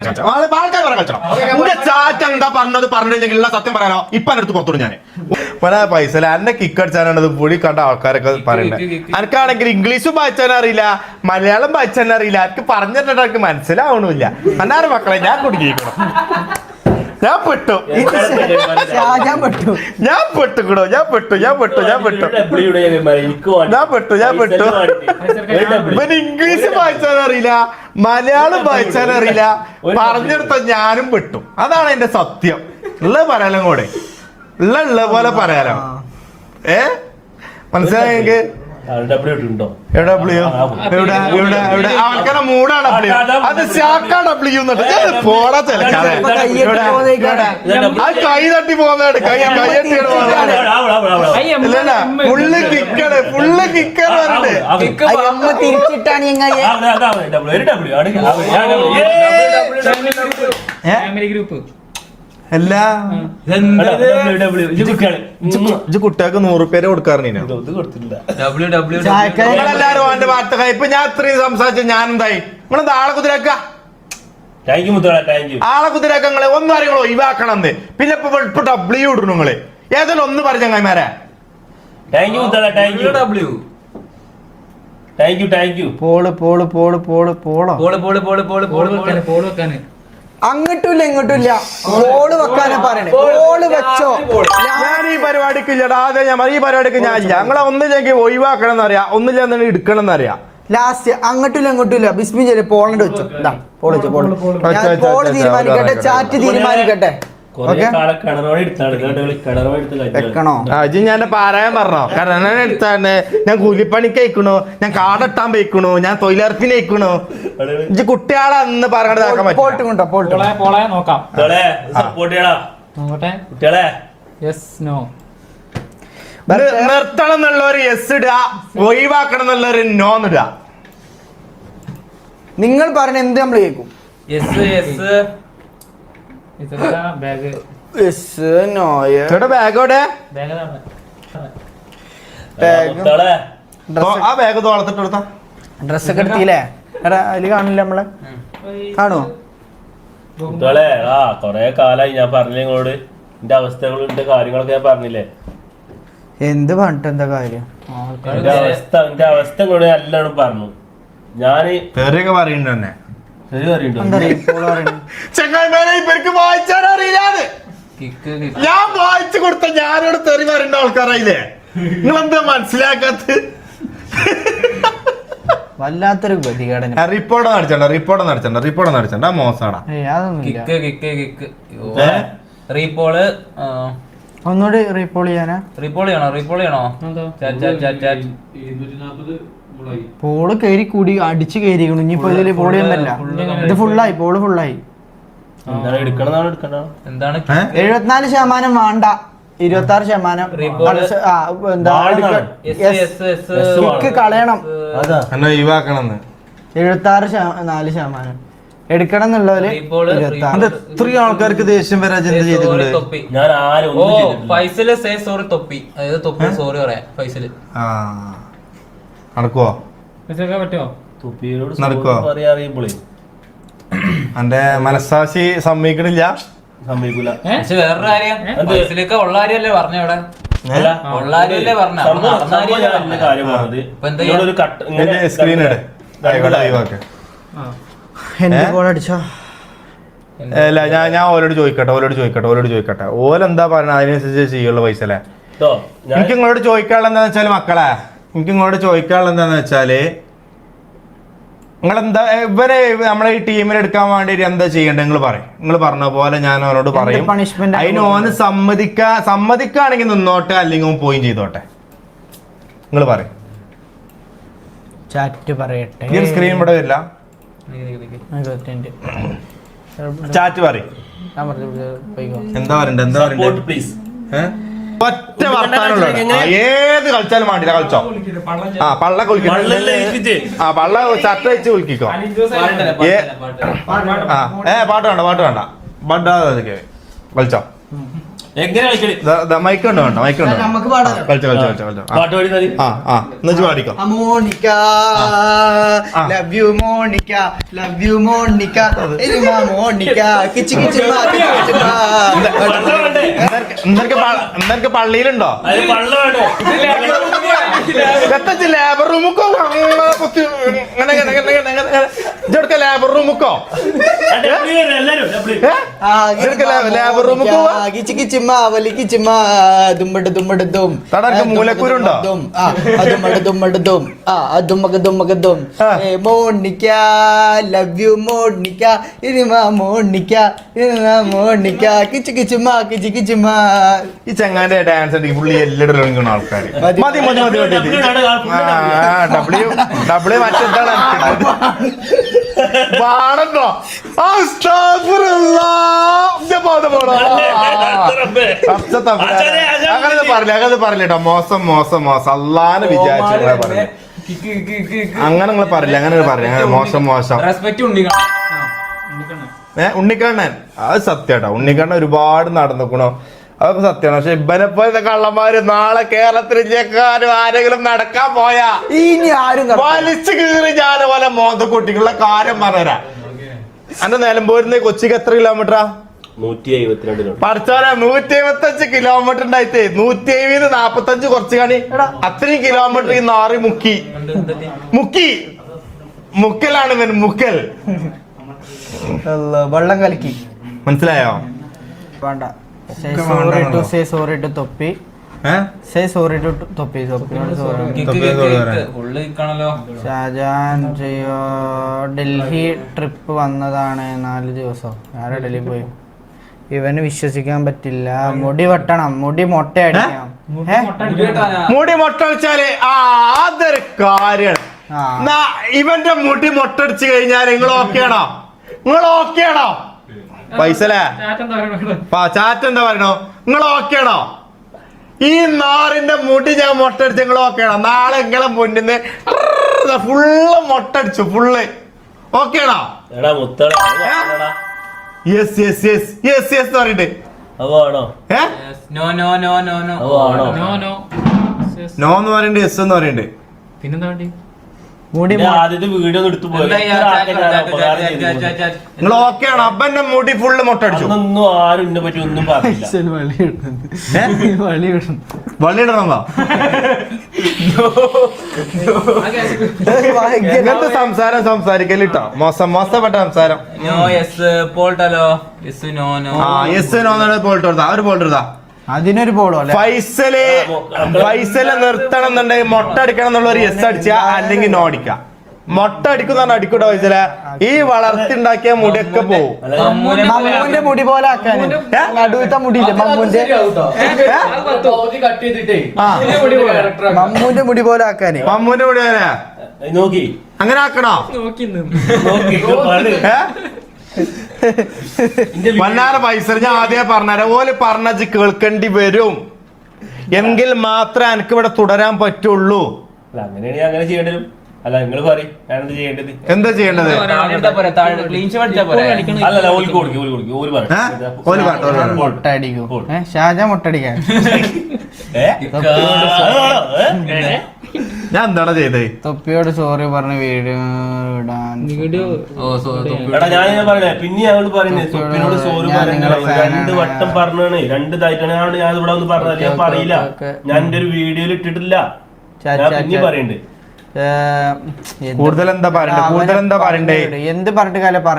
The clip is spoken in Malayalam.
ആൾക്കാർ പറയാൻ കളിച്ചണം എന്റെ ചാറ്റ് എന്താ പറഞ്ഞത് സത്യം പറയാനോ ഇപ്പൊ എന്റെ അടുത്ത് പുറത്തോട് ഞാൻ. പല പൈസ എന്നെ കിക്ക് അടിച്ചാനാണ് പുളി കണ്ട ആൾക്കാരൊക്കെ പറയുന്നത് എനിക്കാണെങ്കിൽ ഇംഗ്ലീഷും വായിച്ചാൻ അറിയില്ല മലയാളം വായിച്ചാൻ അറിയില്ല. എനിക്ക് പറഞ്ഞിട്ട് എനിക്ക് മനസ്സിലാവണില്ല അന്നാറ് മക്കളെ ഞാൻ കുടുങ്ങിക്കണം ഞാൻ പെട്ടു. ഞാൻ പെട്ടു. ഞാൻ പെട്ടുകൂടോ ഞാൻ പെട്ടു ഞാൻ പെട്ടു ഞാൻ പെട്ടു ഞാൻ പെട്ടു. ഞാൻ പെട്ടു ഇവന് ഇംഗ്ലീഷ് വായിച്ചാൽ അറിയില്ല മലയാളം വായിച്ചാൽ അറിയില്ല പറഞ്ഞെടുത്ത ഞാനും പെട്ടു. അതാണ് എന്റെ സത്യം. ഉള്ള പറയാലും കൂടെ ഉള്ള ഉള്ള പോലെ പറയാലോ. ഏ? മനസ്സിലായെങ്കിൽ ഡബ്ല്യു എവിടെ എവിടെ എവിടെ അവൾക്കെന്നെ മൂടാ ഡബ്ല്യു അത് ശാക്കാ ഡബ്ല്യു പോടാ ചിലക്കാതെ? അത് കൈ തട്ടി പോകുന്നതാണ് കൈ ഇല്ലല്ല ഫുള്ള് കിക്കാണ് ഫുള്ള് തിരിച്ചിട്ടാണ് ഫാമിലി ഗ്രൂപ്പ് അല്ല. ഇജ്ജ് കുട്ടികൾക്ക് നൂറ് പേര് കൊടുക്കാറുണ്ട് ഡബ്ല്യു ഡബ്ല്യു ചായക്കട നിങ്ങളെല്ലാരും അവന്റെ വാർത്ത ഇപ്പൊ ഞാൻ ഇത്രയും സംസാരിച്ചു ഞാൻ എന്തായി നിങ്ങളെന്താ ആളെ കുതിരാക്ക ആളെ കുതിരാക്ക നിങ്ങളെ. ഒന്നും അറിയങ്ങളോ ഒഴിവാക്കണം എന്ന് പിന്നെ ഇപ്പൊ ഇപ്പൊ ഡബ്ല്യൂ ഇടുന്നു നിങ്ങൾ. ഏതെങ്കിലും ഒന്ന് പറഞ്ഞ ചങ്ങായിമാരെ. Poll poll poll poll poll W poll poll poll poll poll. Poll poll poll polo poll poll. Poll poll poll വെക്കാന്. പോൾ ഇല്ല ഇങ്ങോട്ടും ഇല്ല ബോൾ വെക്കാനാ പറയണേ. ബോൾ വെച്ചോ. ഞാൻ ഈ പരിപാടിക്ക് ഇല്ലടാ. അതെ ഞാൻ ഈ പരിപാടിക്ക് ഞാൻ ഇല്ല. ഞങ്ങളെ ഒന്നില്ലെങ്കിൽ ഒഴിവാക്കണം എന്നറിയാം ഒന്നില്ലെന്ന് എടുക്കണം എന്നറിയാം ലാസ്റ്റ് അങ്ങോട്ടും ഇല്ല ബിസ്മി ചെറിയ പോളണ്ട് വെച്ചു. പോളിച്ചു പോൾ വെച്ചു പോൾ. തീരുമാനിക്കട്ടെ. ചാറ്റ് തീരുമാനിക്കട്ടെ. ആ ഇജ്ജ് ഞാൻ പാരായണം പറഞ്ഞോ? കാരണം ഞാൻ എടുത്താണ് ഞാൻ കൂലിപ്പണിക്ക് അയക്കണു ഞാൻ കാടെട്ടാൻ പോയിക്കണു ഞാൻ തൊഴിലുറപ്പിന് അയക്കണു. ഇജി കുട്ടികളെ അന്ന് പറഞ്ഞത് ആക്കാൻ പോൾട്ട് പറ്റും കൊണ്ടോ പോൾട്ട്? പോളെ പോളെ നോക്കാം. കുട്ടികളെ സപ്പോർട്ട് ചെയ്യടാ. നോക്കട്ടെ. കുട്ടികളെ. യെസ് നോ നിർത്തണം എന്നുള്ളവര് യെസ് ഇടുക ഒഴിവാക്കണം എന്നുള്ളവര് നോ ഇടുക. നിങ്ങൾ പറഞ്ഞ എന്ത് നമ്മൾ കേൾക്കും? യെസ് യെസ് ആ ബാഗ് തോളത്തിട്ട് കൊടുത്താ. ഡ്രസ്സൊക്കെ എടുത്തില്ലേ? എടാ അതിൽ കാണില്ല നമ്മളെ? കാണോ കുട്ടികളെ ആ കൊറേ കാലായി ഞാൻ പറഞ്ഞില്ലേ നിങ്ങളോട്. എന്റെ അവസ്ഥകളും എന്റെ കാര്യങ്ങളൊക്കെ ഞാൻ പറഞ്ഞില്ലേ. എന്ത് പറഞ്ഞിട്ട് എന്താ കാര്യം? എന്റെ അവസ്ഥ എന്റെ അവസ്ഥ കൂടെ നല്ലോണം പറഞ്ഞു. ഞാൻ തെറിയൊക്കെ പറയുന്നുണ്ട് തന്നെ. ചങ്ങായിമാരെ ഇവർക്ക് വായിച്ചാൻ അറിയില്ലാതെ കിക്ക് ഞാൻ വായിച്ചു കൊടുത്ത ഞാനോട് തെറി വരേണ്ട ആൾക്കാരായില്ലേ? നിങ്ങളെന്താ മനസ്സിലാക്കാത്ത വല്ലാത്തൊരു ഗതികേടന റിപ്പോർട്ട് നടിച്ചണ്ട റിപ്പോർട്ട് നടിച്ചണ്ട റിപ്പോർട്ട് നടിച്ചണ്ട മോശാടാ. Kick kick kick? റീപോൾ ഒന്നുകൂടി റീപോൾ ചെയ്യാനാ റീപോൾ ചെയ്യണോ റീപോൾ ചെയ്യണോ പോൾ കയറി കൂടി അടിച്ച് കയറിയിരിക്കണു ഇനിയിപ്പോ ഇതിൽ പോൾ ചെയ്യാൻ പറ്റില്ല ഇത് ഫുള്ളായി പോൾ ഫുള്ളായി? എഴുപത്തിനാല് ശതമാനം വേണ്ട ഇരുപത്തി ആറ് ശതമാനം. കളയണം എഴുപത്തി ആറ് നാല് ശതമാനം എടുക്കണം എന്നുള്ളവര് അത് എത്രയും ആൾക്കാർക്ക് ദേഷ്യം വരാൻ ചിന്ത ചെയ്തിട്ടുണ്ട്? ഞാൻ ആരും ഓ ഒന്നും ഫൈസൽ സേ സോറി തൊപ്പി. അതായത് തൊപ്പി സോറി പറയാ ഫൈസൽ. ആ. നടക്കുവോ? പറ്റുമോ തുപ്പിയോട് നടക്കുവോ? sorry പറയാ അറിയുമ്പോളേ. എന്റെ മനസ്സാക്ഷി സമ്മതിക്കണില്ല? സമ്മതിക്കൂല. പക്ഷെ വേറൊരു കാര്യം? ഫൈസലൊക്കെ ഉള്ള പറഞ്ഞ ഇവിടെ സ്ക്രീൻ ഒഴിവാക്ക്. അല്ല ഞാൻ ഞാൻ ഓലോട് ചോദിക്കട്ടെ ഓലോട് ചോദിക്കട്ടെ ഓലോട് ചോദിക്കട്ടെ. ഓലെന്താ പറഞ്ഞ അതിനനുസരിച്ച് ചെയ്യുള്ളൂ പൈസ അല്ലേ എനിക്ക് നിങ്ങളോട് ചോദിക്കാനുള്ള എന്താന്ന് വെച്ചാൽ മക്കളെ എനിക്ക് നിങ്ങളോട് ചോദിക്കാനുള്ള എന്താന്ന് വെച്ചാൽ നിങ്ങളെന്താ ഇവരെ നമ്മളെ ഈ ടീമിൽ എടുക്കാൻ വേണ്ടി എന്താ ചെയ്യേണ്ടത്? നിങ്ങൾ പറയും. നിങ്ങൾ പറഞ്ഞ പോലെ ഞാൻ അവനോട് പറയും. അതിന് ഓന് സമ്മതിക്കാ സമ്മതിക്കാണെങ്കിൽ നിന്നോട്ടെ അല്ലെങ്കിൽ പോയും ചെയ്തോട്ടെ. നിങ്ങൾ പറയും. ചാറ്റ് പറയട്ടെ. സ്ക്രീൻ ഇവിടെ വരില്ല. ചാറ്റ് പറയും. ഞാൻ പറഞ്ഞു പോയിക്കോ. എന്താ പറയണ്ടേ എന്താ സപ്പോർട്ട് പ്ലീസ് ഒറ്റ വർത്താനുള്ള ഏത് കളിച്ചാലും വേണ്ടില്ല കളിച്ചോ. ആ പള്ള ആ പള്ള ചട്ട വെച്ച് കുളിക്കോ ഏ? പാട്ട് വേണ്ട പാട്ട് വേണ്ട. ബഡ് കളിച്ചോ. എങ്ങനെ കളിക്കൽ മൈക്ക് ഉണ്ടോ? വേണ്ട മൈക്ക് ഉണ്ടോ? നമുക്ക് പാടാലോ കളിച്ചോ കളിച്ചോ കളിച്ചോ കളിച്ചോ. ആ. പാട്ട് പാടി ആ ആ എന്നുവെച്ച് പാടിക്കോ. ആ, മോണിക്ക ആ. Love you Monica love you Monica. എരുമ മോണിക്ക. കിച്ചു കിച്ചു മാ, കിച്ചു കിച്ചു മാ. പള്ള വേണ്ടേ? ഇന്നർക്ക് ഇന്നർക്ക് പള്ളിയിലുണ്ടോ? അത് പള്ള വേണ്ടേ? എത്തച്ച് ലേബർ റൂമുക്കോ ഇങ്ങനെ ഇങ്ങനെ ലേബർ റൂമുക്കോ ആ, ഡബ്ല്യു ലേബർ എല്ലാരും ഡബ്ല്യു ഏ? ആ, ഇതൊക്കെ എരുമ ലാ- ലാബ് റൂമിൽ മോണിക്ക, പോവാ? കിച്ചു കിച്ചു മാ, വലി കിച്ചു ദുമ്മട് ദുമ്മട് ദും. തടർക്ക് മൂലക്കൂരുണ്ടോ? ദും, ആ, അതുമ്മട് ദുമ്മട് ദും. ആ, അതുമ്മക്ക് ദുമ്മക്ക് ദും. മോണിക്ക ലവ് യു മോണിക്ക എരുമ മോണിക്ക എരുമ മോണിക്ക കിച്ചു കിച്ചു മാ കിച്ചു കിച്ചു മാ ഈ ചങ്ങാന്റെ ഡാൻസ് ഉണ്ടെങ്കിൽ പുള്ളി എല്ലാവരും ആൾക്കാർ മതി. മതി മതി ആ, ഡബ്ല്യു ഡബ്ല്യു മറ്റെന്താണ് പാടണ്ടോ. അങ്ങനെ പറയില്ല അങ്ങനെ കേട്ടോ. മോശം മോശം മോശം. അല്ലാന്ന് വിചാരിച്ചു പറഞ്ഞു അങ്ങനെ നിങ്ങൾ പറയില്ല അങ്ങനെ പറയില്ല അങ്ങനെ മോശം മോശം. റെസ്പെക്ട് ഉണ്ണിക്കണ്ണൻ. ഏ ഉണ്ണിക്കണ്ണൻ. അത് സത്യാട്ടോ ഉണ്ണിക്കണ്ണൻ ഒരുപാട് നടന്നിക്കണോ. അതൊക്കെ സത്യമാണ് പക്ഷെ ഇബനെ പോലത്തെ കള്ളന്മാര് നാളെ കേരളത്തിൽ ഇന്ത്യക്കാരും ആരെങ്കിലും നടക്കാൻ പോയാ? ഇനി ആരും വലിച്ചു കീറി ഞാൻ പോലെ മോന്തക്കുട്ടിക്കുള്ള കാര്യം പറഞ്ഞുതരാ എന്റെ നിലമ്പൂരിന്ന് കൊച്ചിക്ക് എത്ര കിലോമീറ്ററാ നൂറ്റി എഴുപത്തി അഞ്ച് കിലോമീറ്റർ ഉണ്ടായിട്ടേ. നൂറ്റി എഴുപത് നാപ്പത്തഞ്ച് കുറച്ച് കാണി. അത്രയും കിലോമീറ്റർ ഈ നാറി മുക്കി. മുക്കി. മുക്കലാണ് ഇവൻ മുക്കൽ. വെള്ളം കലക്കി. മനസ്സിലായോ? വേണ്ട. Sorry to Thoppi. Say sorry to Thoppi sorry കാണല്ലോ ഷാജാൻ ചെയ്യോ? ഡൽഹി ട്രിപ്പ് വന്നതാണ് നാല് ദിവസം. ആരാ ഡൽഹി പോയി? ഇവന് വിശ്വസിക്കാൻ പറ്റില്ല. മുടി വെട്ടണം. മുടി മൊട്ടയടിക്കണം. അടിക്കണം മുടി മൊട്ടടിച്ചാൽ ആ അതൊരു കാര്യം ആ. ഇവന്റെ മുടി മൊട്ടടിച്ച് കഴിഞ്ഞാൽ നിങ്ങൾ ഓക്കെയാണോ? നിങ്ങൾ ഓക്കെയാണോ? പൈസലേ? ചാറ്റ് എന്താ പറയണോ നിങ്ങൾ ഓക്കെയാണോ ഈ നാറിന്റെ മുടി ഞാൻ മൊട്ടടിച്ച് നിങ്ങൾ ഓക്കെയാണോ നാളെ നിങ്ങളെ മുന്നിൽ ഫുള്ള് മൊട്ടടിച്ചു full പറഞ്ഞെടാ. Yes yes yes yes yes പറഞ്ഞിട്ട്. No no no no no അത് ആണോ നോ നോ നോ എന്ന് പറയുന്നുണ്ട് യെസ് എന്ന് പറയുന്നുണ്ട് പിന്നെന്താ വേണ്ടി? മുടി ആദ്യത്തെ വീഡിയോ എടുത്തു പോയി. നിങ്ങൾ ആണ്. അപ്പൊ എന്റെ മുടി ഫുള്ള് മൊട്ടടിച്ചു. അന്നൊന്നും ആരും എന്നെ പറ്റി ഒന്നും? വള്ളിയിടണോ ഇങ്ങനത്തെ സംസാരം സംസാരിക്കലിട്ടോ മോശം മോശപ്പെട്ട സംസാരം. പോൾട്ടല്ലോ. യെസ് നോ നോ അതിനൊരു പോളോ അല്ലെ? ഫൈസൽ ഫൈസൽ നിർത്തണം എന്നുണ്ടെങ്കിൽ മൊട്ട അടിക്കണം എന്നുള്ള ഒരു എസ് അടിച്ച അല്ലെങ്കിൽ നോ അടിക്കാം മൊട്ട അടിക്കുന്ന അടിക്കൂട്ടോ ഫൈസലെ? ഈ വളർത്തിണ്ടാക്കിയ മുടിയൊക്കെ പോവും. മമ്മൂന്റെ മുടി പോലെ ആക്കാൻ? നടുവത്തെ മുടിയില്ലേ? മമ്മൂന്റെ ആ. മമ്മൂന്റെ മുടി പോലെ. ആക്കാന് മമ്മൂന്റെ മുടി പോലെ. നോക്കി. അങ്ങനെ ആക്കണോ? നോക്കി വന്നാറ് പൈസ ഞാൻ ആദ്യമേ പറഞ്ഞ ഓൽ പറഞ്ഞത് കേൾക്കേണ്ടി വരും. എങ്കിൽ മാത്രമേ എനിക്ക് ഇവിടെ തുടരാൻ പറ്റുള്ളൂ. അല്ല അങ്ങനെയാണെങ്കിൽ അങ്ങനെ ചെയ്യേണ്ടി വരും. അല്ല നിങ്ങൾ പറയും. ഞാനെന്ത് ചെയ്യേണ്ടത്? എന്താ ചെയ്യേണ്ടത്? അല്ലല്ല ഓൽ കൊടുക്കും ഓൽ കൊടുക്കും ഓൽ ഏ? ഓൽ പറ, ഓൽ പറ. മുട്ട അടിക്കും ഏ ഷാജ മുട്ട അടിക്കാൻ ഏ? അത് വേണോ? ഏ? ഞാൻ എന്താണ് ചെയ്തത് തൊപ്പിയോട് സോറി പറഞ്ഞ് വീഡിയോ ഇടാൻ വീഡിയോ ഓ സോ എടാ ഞാൻ ഇങ്ങനെ പറയണേ പിന്നെ ഞങ്ങളോട് പറയുന്നേ സുപ്പിനോട് സോറി ഞാൻ നിങ്ങളെ പറയുന്നത് രണ്ട് വട്ടം പറഞ്ഞാണ്. രണ്ട് ഇതായിട്ടാണ്. ഞാൻ ഞാൻ ഇവിടെ ഒന്ന് പറഞ്ഞത്. ഞാൻ പറയില്ല. ഞാൻ എന്റെ ഒരു വീഡിയോയിൽ ഇട്ടിട്ടില്ല. ചാ, ഞാൻ പിന്നെ പറയണ്ട്. എന്ത് കൂടുതൽ എന്താ പറയണ്ടേ കൂടുതൽ എന്താ പറയണ്ടേ? എന്ത് പറഞ്ഞിട്ട് കാലം പറഞ്ഞു